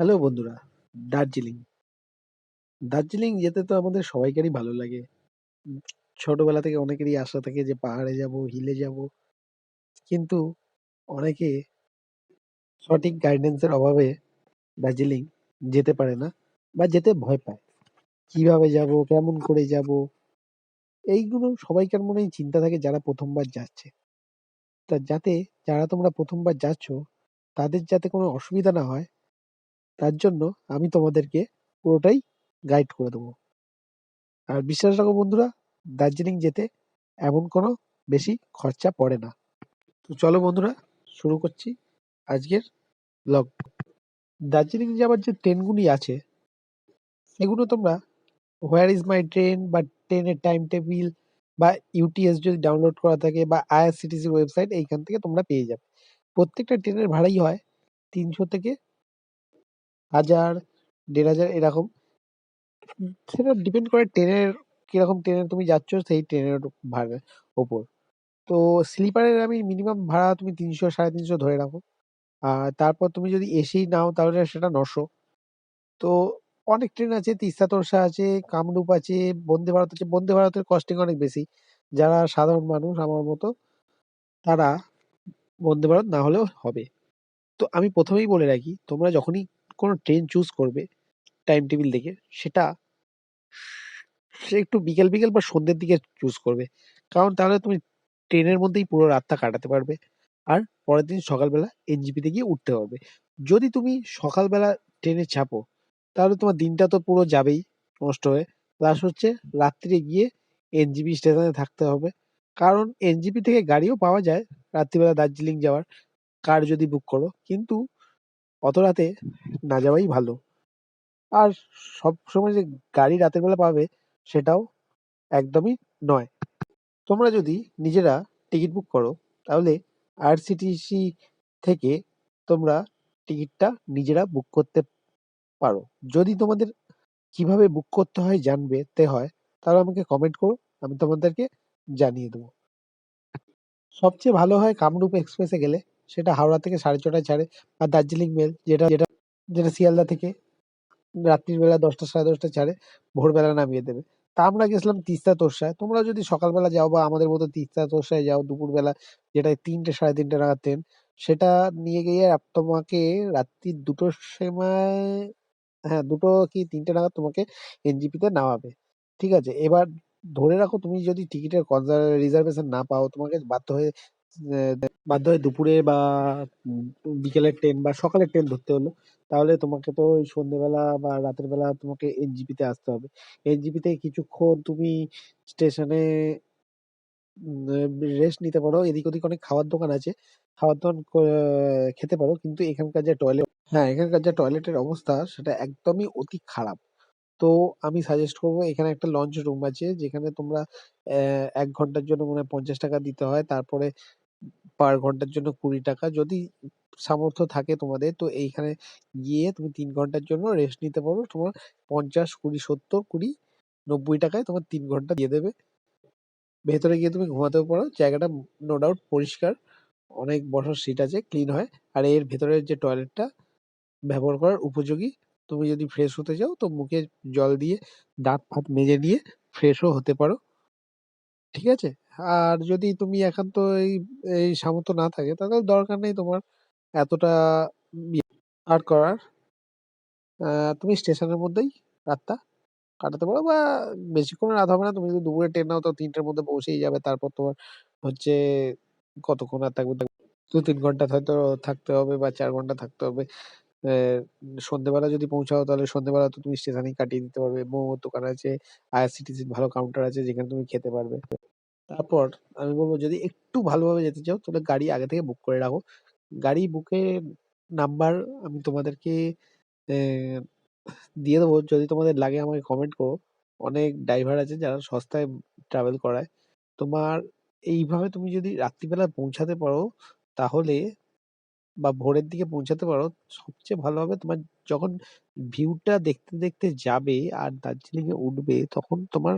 Hello বন্ধুরা, দার্জিলিং। দার্জিলিং যেতে তো আমাদের সবাইকারই ভালো লাগে। ছোটবেলা থেকে অনেকেরই আশা থাকে যে পাহাড়ে যাব, হিলে যাব। কিন্তু অনেকে সঠিক গাইডেন্সের অভাবে দার্জিলিং যেতে পারে না বা যেতে ভয় পায়। কীভাবে যাব, কেমন করে যাব, এইগুলো সবাইকার মনেই চিন্তা থাকে যারা প্রথমবার যাচ্ছে। তা যাতে যারা তোমরা প্রথমবার যাচ্ছ, তাদের যাতে কোনো অসুবিধা না হয় তার জন্য আমি তোমাদেরকে পুরোটাই গাইড করে দেবো। আর বিশ্বাস রাখো বন্ধুরা, দার্জিলিং যেতে এমন কোনো বেশি খরচা পড়ে না। তো চলো বন্ধুরা, শুরু করছি আজকের ব্লগ দার্জিলিং যাওয়ার যে ট্রেনগুলি আছে, সেগুলো তোমরা হোয়ার ইজ মাই ট্রেন বা ট্রেনের টাইম টেবিল বা ইউটিএস যদি ডাউনলোড করা থাকে বা আইআরসিটিসির ওয়েবসাইট এইখান থেকে তোমরা পেয়ে যাবে। প্রত্যেকটা ট্রেনের ভাড়াই হয় তিনশো থেকে হাজার, দেড় হাজার এরকম। সেটা ডিপেন্ড করে ট্রেনের কীরকম ট্রেনে তুমি যাচ্ছ, সেই ট্রেনের ভাড়ার ওপর। তো স্লিপারের আমি মিনিমাম ভাড়া তুমি তিনশো, সাড়ে তিনশো ধরে রাখো। আর তারপর তুমি যদি এসিই নাও, তাহলে সেটা নশো। তো অনেক ট্রেন আছে, তিস্তা তোরসা আছে, কামরূপ আছে, বন্দে ভারত আছে। বন্দে ভারতের কস্টিং অনেক বেশি। যারা সাধারণ মানুষ আমার মতো, তারা বন্দে ভারত না হলেও হবে। তো আমি প্রথমেই বলে রাখি, তোমরা যখনই কোনো ট্রেন চুজ করবে টাইম টেবিল দেখে, সেটা সে একটু বিকেল বিকেল বা সন্ধ্যের দিকে চুজ করবে। কারণ তাহলে তুমি ট্রেনের মধ্যেই পুরো রাতটা কাটাতে পারবে আর পরের দিন সকালবেলা এনজিপিতে গিয়ে উঠতে পারবে। যদি তুমি সকালবেলা ট্রেনে চাপো, তাহলে তোমার দিনটা তো পুরো যাবেই নষ্ট হয়ে। প্লাস হচ্ছে রাত্রিরে গিয়ে এনজিপি স্টেশনে থাকতে হবে। কারণ এনজিপি থেকে গাড়িও পাওয়া যায় রাত্রিবেলা দার্জিলিং যাওয়ার কার যদি বুক করো। কিন্তু অত রাতে না যাওয়াই ভালো। আর সব সময় যে গাড়ি রাতের বেলা পাবে সেটাও একদমই নয়। তোমরা যদি নিজেরা টিকিট বুক করো, তাহলে আরসিটিসি থেকে তোমরা টিকিটটা নিজেরা বুক করতে পারো। যদি তোমাদের কীভাবে বুক করতে হয় জানবে তে হয়, তাহলে আমাকে কমেন্ট করো, আমি তোমাদেরকে জানিয়ে দেবো। সবচেয়ে ভালো হয় কামরূপ এক্সপ্রেসে গেলে সেটা হাওড়া থেকে সাড়ে ছটায় ছাড়ে আর দার্জিলিং মেল যেটা যেটা যেটা শিয়ালদা থেকে রাত্রির বেলা দশটা, সাড়ে দশটায় ছাড়ে, ভোরবেলা নামিয়ে দেবে। তা আমরা গেছিলাম তিস্তা তোরসায়। তোমরা যদি সকালবেলা যাও বা আমাদের মতো তিস্তা তোরসায় যাও দুপুরবেলা যেটা তিনটে, সাড়ে তিনটে নাগাদ ট্রেন সেটা নিয়ে গিয়ে তোমাকে রাত্রি দুটোর সময় হ্যাঁ দুটো কি তিনটে নাগাদ তোমাকে এনজিপিতে নামাবে। ঠিক আছে? এবার ধরে রাখো তুমি যদি টিকিটের রিজার্ভেশন না পাও, তোমাকে বাধ্য হয়ে বাধ্য হয়ে দুপুরে বা বিকেলের ট্রেন বা সকালের ট্রেন ধরতে হলো, তাহলে তোমাকে তো ওই সন্ধ্যেবেলা বা রাতের বেলা তোমাকে এনজিপি তে আসতে হবে। এনজিপি তে কিছুক্ষণ তুমি স্টেশনে রেস্ট নিতে পারো। এদিক ওদিক অনেক খাওয়ার দোকান আছে। খাওয়ার দোকান খেতে পারো, কিন্তু এখানকার যে টয়লেট হ্যাঁ এখানকার যে টয়লেটের অবস্থা সেটা একদমই অতি খারাপ। তো আমি সাজেস্ট করব, এখানে একটা লঞ্চ রুম আছে, যেখানে তোমরা এক ঘণ্টার জন্য মনে হয় পঞ্চাশ টাকা দিতে হয়। তারপরে পার ঘণ্টার জন্য কুড়ি টাকা যদি সামর্থ্য থাকে তোমাদের, তো এইখানে গিয়ে তুমি তিন ঘণ্টার জন্য রেস্ট নিতে পারো। তোমার পঞ্চাশ, কুড়ি, সত্তর, কুড়ি, নব্বই টাকায় তোমার তিন ঘণ্টা দিয়ে দেবে। ভেতরে গিয়ে তুমি ঘুমাতেও পারো। জায়গাটা নো ডাউট পরিষ্কার। অনেক বসার সিট আছে ক্লিন হয়। আর এর ভেতরের যে টয়লেটটা ব্যবহার করার উপযোগী, তুমি যদি ফ্রেশ হতে চাও, তো মুখে জল দিয়ে দাঁত ফাত মেজে নিয়ে ফ্রেশও হতে পারো। ঠিক আছে? আর যদি তুমি একান্ত এই এই সামর্থ্য না থাকে তাহলে দরকার নেই তোমার এতটা আর করার। আহ, তুমি স্টেশনের মধ্যেই রাতটা কাটাতে পারো বা বেশিক্ষণ রাত হবে না। তুমি যদি দুপুরে ট্রেন নাও তো তিনটের মধ্যে পৌঁছেই যাবে। তারপর তোমার হচ্ছে কতক্ষণ আর থাকবে। দু তিন ঘণ্টা হয়তো থাকতে হবে বা চার ঘণ্টা থাকতে হবে। সন্ধ্যেবেলা যদি পৌঁছাও তাহলে সন্ধ্যেবেলা তো তুমি স্টেশনেই কাটিয়ে দিতে পারবে। মোমোর দোকান আছে আইআরসিটিসির ভালো কাউন্টার আছে যেখানে তুমি খেতে পারবে। তারপর আমি বলব, যদি একটু ভালোভাবে যেতে চাও, তাহলে গাড়ি আগে থেকে বুক করে রাখো। গাড়ি বুকের নাম্বার আমি তোমাদেরকে দিয়ে দেবো। যদি তোমাদের লাগে আমাকে কমেন্ট করো। অনেক ড্রাইভার আছে যারা সস্তায় ট্রাভেল করায়। তোমার এইভাবে তুমি যদি রাত্রিবেলা পৌঁছাতে পারো, তাহলে বা ভোরের দিকে পৌঁছাতে পারো, সবচেয়ে ভালো হবে তোমার যখন ভিউটা দেখতে দেখতে যাবে আর দার্জিলিং এ উঠবে, তখন তোমার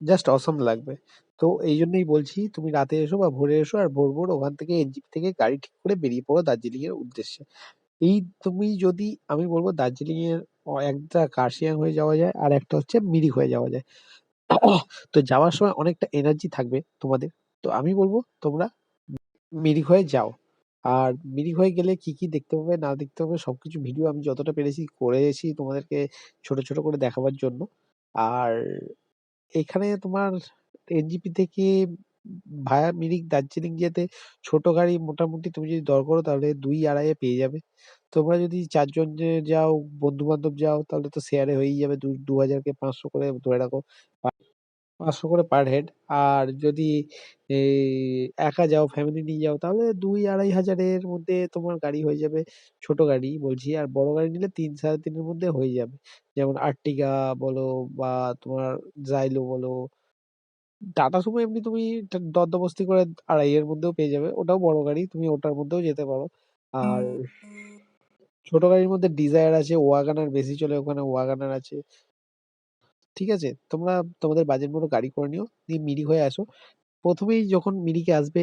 জাস্ট অসম লাগবে তো এই জন্যই বলছি তুমি রাতে এসো বা ভোরে এসো আর ভোর ভোর ওখান থেকে এনজিপি থেকে গাড়ি ঠিক করে বেরিয়ে পড়ো দার্জিলিং এর উদ্দেশ্যে এই তুমি যদি আমি বলব দার্জিলিং এর একটা কার্শিয়াং হয়ে যাওয়া যায় আর একটা হচ্ছে মিরিক হয়ে যাওয়া যায়। তো যাওয়ার সময় অনেকটা এনার্জি থাকবে তোমাদের। তো আমি বলব তোমরা মিরিক হয়ে যাও। আর মিরিক হয়ে গেলে কি, কি দেখতে পাবে না দেখতে পাবে সবকিছু ভিডিও আমি যতটা পেরেছি করেছি তোমাদেরকে ছোট, ছোট করে দেখাবার জন্য। আর এখানে তোমার এনজেপি থেকে ভায়া মিরিক দার্জিলিং যেতে ছোট গাড়ি মোটামুটি তুমি যদি দর করো তাহলে ২-২.৫ এ পেয়ে যাবে। তোমরা যদি ৪ জন যে যাও, বন্ধু-বান্ধব যাও তাহলে তো শেয়ারে হয়েই যাবে। দু ২,০০০ কে ৫০০ করে ধরে রাখো। পা ৫০০ করে পার হেড। আর যদি একা যাও, ফ্যামিলি নিয়ে যাও তাহলে ২-২,৫০০ এর মধ্যে তোমার গাড়ি হয়ে যাবে। ছোট গাড়ি বলছি। আর বড় গাড়ি নিলে ৩ ৩.৫ এর মধ্যে হয়ে যাবে। যেমন আর্টিগা বলো বা তোমার জাইলো বলো। টাটা সুমো এমনি তুমি টা করে ২.৫ এর মধ্যেও পেয়ে যাবে। ওটাও বড় গাড়ি। তুমি ওটার মধ্যেও যেতে পারো। আর ছোট গাড়ির মধ্যে ডিজায়ার আছে, ওয়াগনার বেশি চলে ওখানে ওয়াগনার আছে। ঠিক আছে? তোমরা তোমাদের বাজেট মতো গাড়ি করে নিও। দিয়ে মিরিক হয়ে আসো। ১ম এই যখন মিরিকে আসবে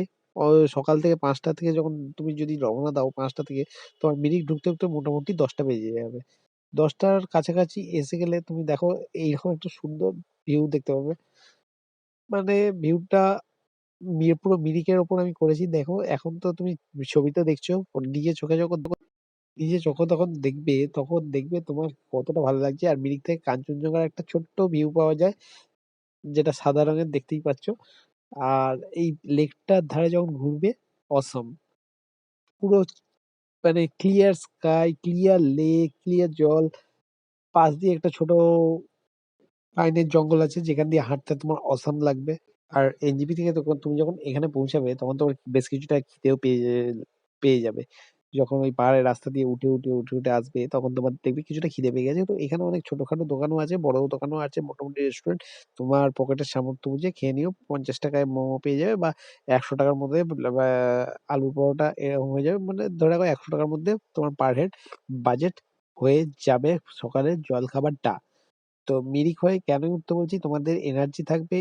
সকাল থেকে ৫টা থেকে যখন তুমি যদি রওনা দাও ৫টা থেকে তোমার মিরিক ঢুকতে, ঢুকতে মোটামুটি ১০টা বেজে যাবে। ১০টার কাছাকাছি এসে গেলে তুমি দেখো এইরকম একটা সুন্দর ভিউ দেখতে পাবে। মানে ভিউটা পুরো মিরিকের ওপর আমি করেছি। দেখো এখন তো তুমি ছবিতে দেখছ। নিজের চোখে যখন নিজের যখন তখন দেখবে, তখন দেখবে তোমার কতটা ভালো লাগছে। আর মিরিক থেকে কাঞ্চনজঙ্ঘার একটা ছোট্ট ভিউ পাওয়া যায়। যেটা সাদা রঙের দেখতেই পাচ্ছ। আর এই লেকটার ধারে যখন ঘুরবে অসম। পুরো মানে clear sky, clear lake, clear জল। পাশ দিয়ে একটা ছোট পাইনের জঙ্গল আছে যেখান দিয়ে হাঁটতে তোমার অসাম লাগবে। আর এনজেপি থেকে তখন তুমি যখন এখানে পৌঁছাবে তখন তোমার বেশ কিছুটা খিদেও পেয়ে পেয়ে যাবে। যখন ওই পাহাড়ের রাস্তা দিয়ে উঠে, উঠে, উঠে, উঠে আসবে তখন তোমার দেখবে কিছুটা খিদে পেয়ে গেছে। তো এখানে অনেক ছোটখাটো দোকানও আছে, বড় দোকানও আছে, মোটামুটি রেস্টুরেন্ট। তোমার পকেটের সামর্থ্য বুঝে খেয়ে নিও। পঞ্চাশ টাকায় মোমো পেয়ে যাবে বা একশো টাকার মধ্যে বা আলুর পরোটা এরকম হয়ে যাবে। মানে ধরে রাখো একশো টাকার মধ্যে তোমার পার হেড বাজেট হয়ে যাবে সকালের জলখাবারটা। তো মিরিক হয়ে কেন উঠতে বলছি তোমাদের এনার্জি থাকবে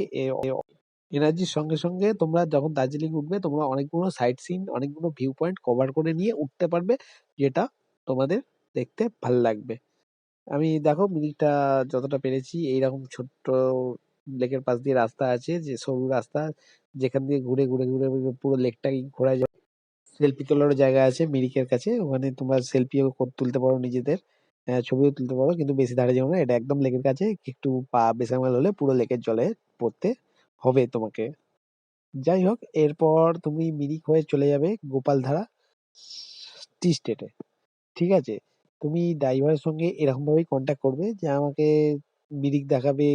এনার্জির সঙ্গে, সঙ্গে তোমরা যখন দার্জিলিং উঠবে তোমরা অনেকগুলো সাইট সিন, অনেকগুলো ভিউ পয়েন্ট কভার করে নিয়ে উঠতে পারবে। যেটা তোমাদের দেখতে ভালো লাগবে। আমি দেখো মিরিকটা যতটা পেরেছি এইরকম ছোট্ট লেকের পাশ দিয়ে রাস্তা আছে যে সরু রাস্তা যেখান দিয়ে ঘুরে, ঘুরে, ঘুরে, পুরো লেকটাই ঘোরা যায়। সেলফি তোলারও জায়গা আছে মিরিকের কাছে। ওখানে তোমরা সেলফিও তুলতে পারো নিজেদের। ছবিও তুলতে পারো। কিন্তু বেশি ধারে যেও না। এটা একদম লেকের কাছে। একটু পা বেসামাল হলে পুরো লেকের জলে পড়তে হবে তোমাকে। যাই হোক এরপর তুমি মিরিক হয়ে চলে যাবে গোপালধারা টি স্টেটে। ঠিক আছে? তুমি ড্রাইভারের সঙ্গে এরকমভাবেই কন্ট্যাক্ট করবে যে আমাকে মিরিক দেখাবে।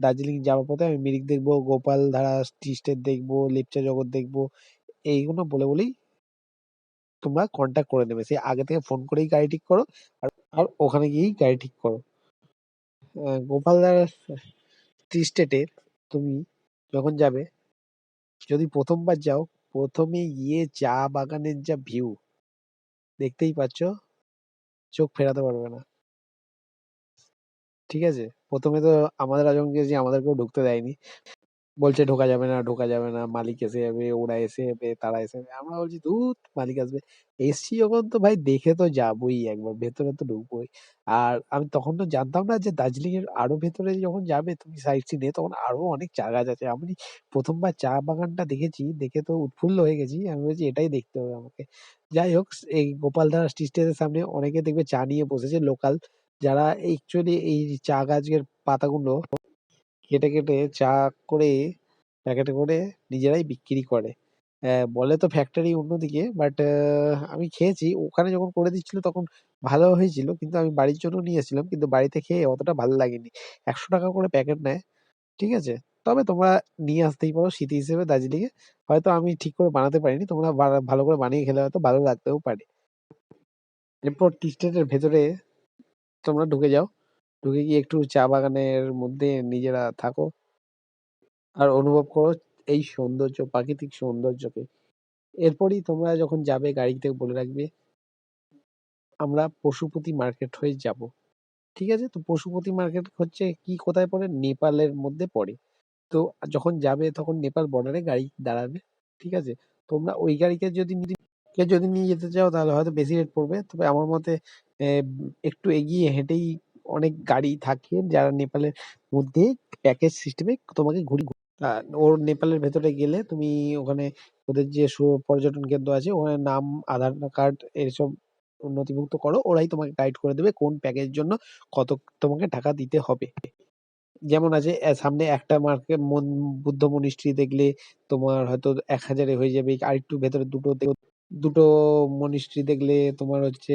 দার্জিলিং যাওয়ার পথে আমি মিরিক দেখব, গোপালধারা টি স্টেট দেখব, লেপচা জগৎ দেখব। এইগুলো বলে, বলেই তোমরা কনট্যাক্ট করে নেবে। সে আগে থেকে ফোন করেই গাড়ি ঠিক করো। আর আর ওখানে গিয়েই গাড়ি ঠিক করো। অ্যা গোপালধারা টি স্টেটে তুমি যখন যাবে, যদি ১ম বার যাও ১ম এ গিয়ে চা বাগানের যা ভিউ দেখতেই পাচ্ছ। চোখ ফেরাতে পারবে না। ঠিক আছে? প্রথমে তো আমাদের যখন যে আমাদেরকেও ঢুকতে দেয়নি। বলছে ঢোকা যাবে না, ঢোকা যাবে না। মালিক এসে যাবে, ওরা এসে যাবে, তারা এসে যাবে। আমরা বলছি ধুত মালিক আসবে। এসছি যখন তো ভাই দেখে তো যাবোই একবার। ভেতরে তো ঢুকবোই। আর আমি তখন তো জানতাম না যে দার্জিলিং এর আরও ভেতরে যখন যাবে তুমি সাইট সিনে তখন আরও অনেক চা গাছ আছে। আমি প্রথমবার চা বাগানটা দেখেছি। দেখে তো উৎফুল্ল হয়ে গেছি। আমি বলছি এটাই দেখতে হবে আমাকে। যাই হোক এই গোপালধারা স্টেটের সামনে অনেকে দেখবে চা নিয়ে বসেছে লোকাল। যারা একচুয়ালি এই চা গাছের পাতাগুলো কেটে, কেটে চা করে প্যাকেটে করে নিজেরাই বিক্রি করে। বলে তো ফ্যাক্টরি অন্যদিকে বাট আমি খেয়েছি। ওখানে যখন করে দিচ্ছিল তখন ভালো হয়েছিল। কিন্তু আমি বাড়ির জন্য নিয়ে এসেছিলাম। কিন্তু বাড়িতে খেয়ে অতটা ভালো লাগেনি। ৳১০০ করে প্যাকেট নেয়। ঠিক আছে? তবে তোমরা নিয়ে আসতেই পারো স্মৃতি হিসেবে দার্জিলিং এ। হয়তো আমি ঠিক করে বানাতে পারিনি। তোমরা ভালো করে বানিয়ে খেলে হয়তো ভালো লাগতেও পারে। এরপর টি স্টেটের ভেতরে তোমরা ঢুকে যাও। ঢুকে গিয়ে একটু চা বাগানের মধ্যে নিজেরা থাকো। আর অনুভব করো এই সৌন্দর্য, প্রাকৃতিক সৌন্দর্যকে। এরপরই তোমরা যখন যাবে গাড়িতে বলে রাখবে আমরা পশুপতি মার্কেট হয়ে যাব। ঠিক আছে? তো পশুপতি মার্কেট হচ্ছে কি কোথায় পড়ে? নেপালের মধ্যে পড়ে। তো যখন যাবে তখন নেপাল বর্ডারে গাড়ি দাঁড়াবে। ঠিক আছে? তোমরা ওই গাড়িতে যদি কেউ যদি নিয়ে যেতে চাও তাহলে হয়তো বেশি রেট পড়বে। তবে আমার মতে একটু এগিয়ে হেঁটেই অনেক গাড়ি থাকে যারা নেপালের মধ্যে প্যাকেজ সিস্টেমে তোমাকে ঘুরি ওর নেপালের ভেতরে গেলে তুমি ওখানে ওদের যে পর্যটন কেন্দ্র আছে ওখানে নাম, আধার কার্ড এসব নথিভুক্ত করো। ওরাই তোমাকে গাইড করে দেবে কোন প্যাকেজের জন্য কত তোমাকে টাকা দিতে হবে। যেমন আছে সামনে একটা মার্কে মন বুদ্ধ মনিস্ট্রি দেখলে তোমার হয়তো এক হাজারে হয়ে যাবে। আরেকটু ভেতরে দুটো দুটো মনিস্ট্রি দেখলে তোমার হচ্ছে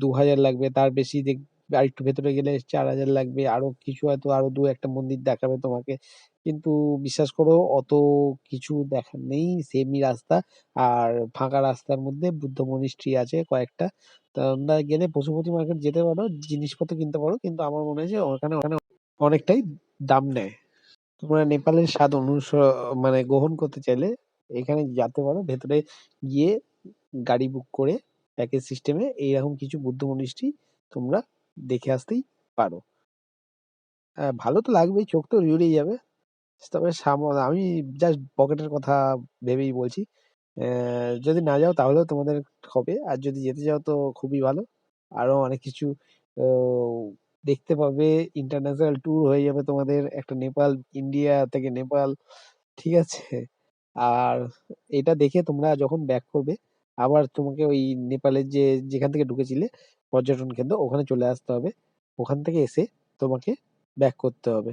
দু হাজার লাগবে। তার বেশি দেখ আরেকটু ভেতরে গেলে ৪,০০০ লাগবে। আরও কিছু হয়তো আরও দু একটা মন্দির দেখাবে তোমাকে। কিন্তু বিশ্বাস করো অত কিছু দেখার নেই। সেমই রাস্তা। আর ফাঁকা রাস্তার মধ্যে বুদ্ধ মনিস্ট্রি আছে কয়েকটা। তোমরা গেলে পশুপতি মার্কেট যেতে পারো। জিনিসপত্র কিনতে পারো। কিন্তু আমার মনে হয় ওখানে ওখানে অনেকটাই দাম নেয়। তোমরা নেপালের স্বাদ অনুস মানে গ্রহণ করতে চাইলে এখানে যেতে পারো। ভেতরে গিয়ে গাড়ি বুক করে প্যাকেজ সিস্টেমে এইরকম কিছু বুদ্ধ মনিস্ট্রি তোমরা দেখে আসতেই পারো। হ্যাঁ, ভালো তো লাগবেই। চোখ তো জুড়িয়ে যাবে। তবে সাম আমি জাস্ট পকেটের কথা ভেবেই বলছি। অ্যা যদি না যাও তাহলেও তোমাদের হবে। আর যদি যেতে চাও তো খুবই ভালো। আরও অনেক কিছু ও দেখতে পাবে। ইন্টারন্যাশনাল ট্যুর হয়ে যাবে তোমাদের। একটা নেপাল, ইন্ডিয়া থেকে নেপাল। ঠিক আছে? আর এটা দেখে তোমরা যখন ব্যাক করবে আবার তোমাকে ওই নেপালের যে যেখান থেকে ঢুকেছিলে পর্যটন কেন্দ্র, ওখানে চলে আসতে হবে। ওখান থেকে এসে তোমাকে ব্যাক করতে হবে।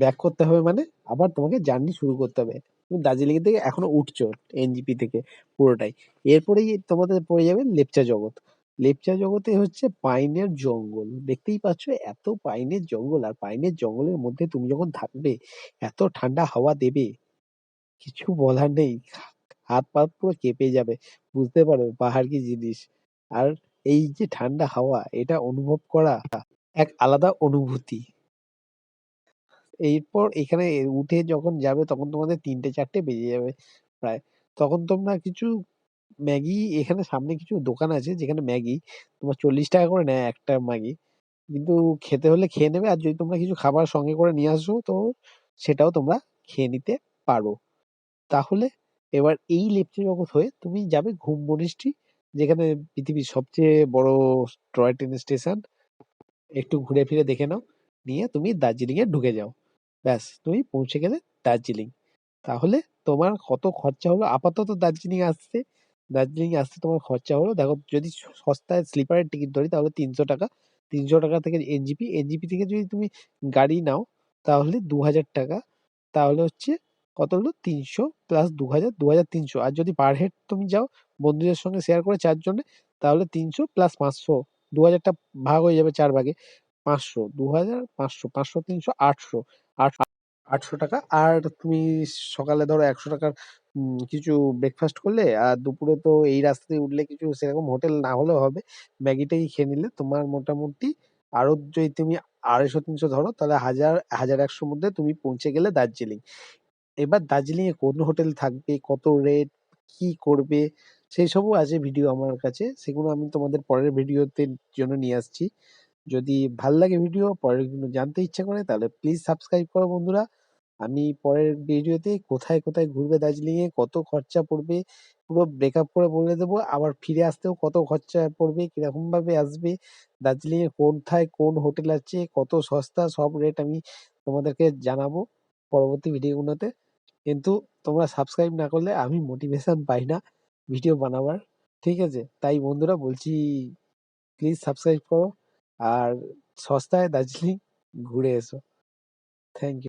ব্যাক করতে হবে মানে আবার তোমাকে জার্নি শুরু করতে হবে। তুমি দার্জিলিং থেকে এখনও উঠছো এনজিপি থেকে পুরোটাই। এরপরেই তোমাদের পড়ে যাবে লেপচা জগৎ। লেপচা জগতে হচ্ছে পাইনের জঙ্গল। দেখতেই পাচ্ছ এত পাইনের জঙ্গল আর পাইনের জঙ্গলের মধ্যে তুমি যখন থাকবে, এত ঠান্ডা হাওয়া দেবে, কিছু বলার নেই। হাত-পা পুরো কেঁপে যাবে। বুঝতে পারবে পাহাড় কি জিনিস। আর এই যে ঠান্ডা হাওয়া, এটা অনুভব করা এক আলাদা অনুভূতি। এরপর এখানে উঠে যখন যাবে, তখন তোমাদের ৩টে-৪টে বেজে যাবে প্রায়। তখন তোমরা কিছু ম্যাগি, এখানে সামনে কিছু দোকান আছে যেখানে ম্যাগি, তোমার ৳৪০ করে নেয় একটা ম্যাগি। কিন্তু খেতে হলে খেয়ে নেবে। আর যদি তোমরা কিছু খাবার সঙ্গে করে নিয়ে আসো, তো সেটাও তোমরা খেয়ে নিতে পারো। তাহলে এবার এই লেপচা জগৎ হয়ে তুমি যাবে ঘুম মনিস্ট্রি যেখানে পৃথিবীর সবচেয়ে বড় টয় ট্রেন স্টেশন। একটু ঘুরে ফিরে দেখে নাও। নিয়ে তুমি দার্জিলিং এ ঢুকে যাও। ব্যাস তুমি পৌঁছে গেলে দার্জিলিং। তাহলে তোমার কত খরচা হলো আপাতত দার্জিলিং আসতে, দার্জিলিং আসতে তোমার খরচা হলো দেখো যদি সস্তায় স্লিপারের টিকিট ধরি তাহলে ৳৩০০ ৳৩০০ থেকে এনজিপি, এনজিপি থেকে যদি তুমি গাড়ি নাও তাহলে ৳২,০০০ তাহলে হচ্ছে কত হলো ৩০০ প্লাস ২,০০০, ২,৩০০ আর যদি পার হেড তুমি যাও বন্ধুদের সঙ্গে শেয়ার করে ৪ জনে তাহলে ৩০০ প্লাস পাঁচশো দু হাজারটা ভাগ হয়ে যাবে চার ভাগে। ৫০০, ২,০০০, ৫০০, ৫০০, ৩০০, ৮০০ আট ৳৮০০ আর তুমি সকালে ধরো একশো টাকার কিছু ব্রেকফাস্ট করলে আর দুপুরে তো এই রাস্তা দিয়ে উঠলে কিছু সেরকম হোটেল না হলেও হবে। ম্যাগি-ট্যাগি খেয়ে নিলে তোমার মোটামুটি আরও যদি তুমি আড়াইশো তিনশো ধরো তাহলে হাজার হাজার একশোর মধ্যে তুমি পৌঁছে গেলে দার্জিলিং। এবার দার্জিলিং এ কোন হোটেল থাকবে, কত রেট, কি করবে সেইসবও আছে ভিডিও আমার কাছে। সেগুলো আমি তোমাদের পরের ভিডিওতে জন্য নিয়ে আসছি। যদি ভালো লাগে ভিডিও পরেরগুলো জানতে ইচ্ছা করে তাহলে প্লিজ সাবস্ক্রাইব করো বন্ধুরা। আমি পরের ভিডিওতে কোথায়, কোথায় ঘুরবে দার্জিলিং এ, কত খরচা পড়বে পুরো ব্রেকআপ করে বলে দেবো। আবার ফিরে আসতেও কত খরচা পড়বে, কীরকম ভাবে আসবে, দার্জিলিং এ কোথায় কোন হোটেল আছে, কত সস্তা সব রেট আমি তোমাদেরকে জানাব পরবর্তী ভিডিওগুলোতে। কিন্তু তোমরা সাবস্ক্রাইব না করলে আমি মোটিভেশন পাই না ভিডিও বানাবার। ঠিক আছে? তাই বন্ধুরা বলছি প্লিজ সাবস্ক্রাইব করো। আর সস্তায় দার্জিলিং ঘুরে এসো। Thank you.